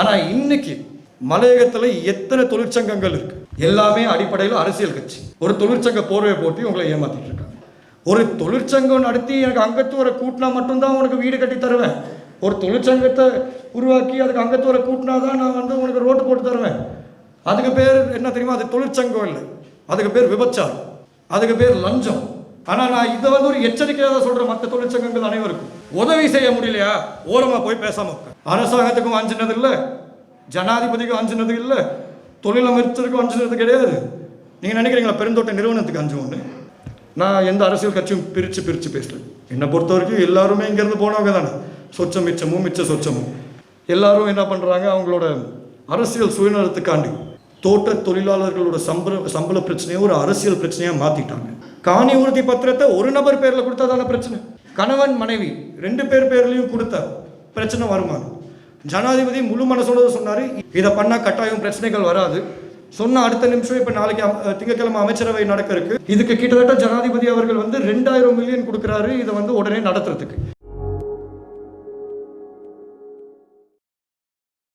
ஆனால் இன்னைக்கு மலையகத்தில் எத்தனை தொழிற்சங்கங்கள் இருக்கு? எல்லாமே அடிப்படையில் அரசியல் கட்சி. ஒரு தொழிற்சங்க போர்வையை போட்டி உங்களை ஏமாத்திட்டு இருக்காங்க. ஒரு தொழிற்சங்கம் நடத்தி எனக்கு அங்கத்துவரை கூட்டினா மட்டும்தான் உனக்கு வீடு கட்டி தருவேன். ஒரு தொழிற்சங்கத்தை உருவாக்கி அதுக்கு அங்கத்துவரை கூட்டினா தான் நான் வந்து உனக்கு ரோட்டு போட்டு தருவேன். அதுக்கு பேர் என்ன தெரியுமா? அது தொழிற்சங்கம் இல்லை. அதுக்கு பேர் விபச்சாரம். அதுக்கு பேர் லஞ்சம். ஆனால் நான் இதை வந்து ஒரு எச்சரிக்கையாக தான் சொல்கிறேன் மற்ற தொழிற்சங்கங்கள் அனைவருக்கும். உதவி செய்ய முடியலையா? ஓரமாக போய் பேசாம அரசாங்கத்துக்கும் அஞ்சினது இல்லை. ஜனாதிபதிக்கும் அஞ்சினது இல்லை. தொழிலமைச்சருக்கும் அஞ்சினது கிடையாது. நீங்கள் நினைக்கிறீங்களா பெருந்தோட்ட நிறுவனத்துக்கு அஞ்சுவோன்னு நான் எந்த அரசியல் கட்சியும் பிரித்து பிரித்து பேசல. என்னை பொறுத்த வரைக்கும் எல்லாருமே இங்கேருந்து போனவங்க தானே. சொச்சம் மிச்சமும் மிச்ச சொச்சமும். எல்லாரும் என்ன பண்ணுறாங்க அவங்களோட அரசியல் சுயநலத்துக்காண்டி தோட்ட தொழிலாளர்களோட சம்பள சம்பள பிரச்சனையை ஒரு அரசியல் பிரச்சனையாக மாற்றிட்டாங்க காணி உறுதி பத்திரத்தை ஒரு நபர் பேரில் கொடுத்தா தானே பிரச்சனை? கணவன் மனைவி ரெண்டு பேர் பேர்லையும் கொடுத்தா பிரச்சனை வருமா ஜனாதிபதி முழு மனசோட சொன்னார் இதை பண்ணால் கட்டாயம் பிரச்சனைகள் வராது. சொன்ன அடுத்த நிமிஷம் இப்போ நாளைக்கு திங்கக்கிழமை அமைச்சரவை நடக்க இருக்கு இதுக்கு கிட்டத்தட்ட ஜனாதிபதி அவர்கள் வந்து ரெண்டாயிரம் மில்லியன் கொடுக்குறாரு இதை வந்து உடனே நடத்துறதுக்கு.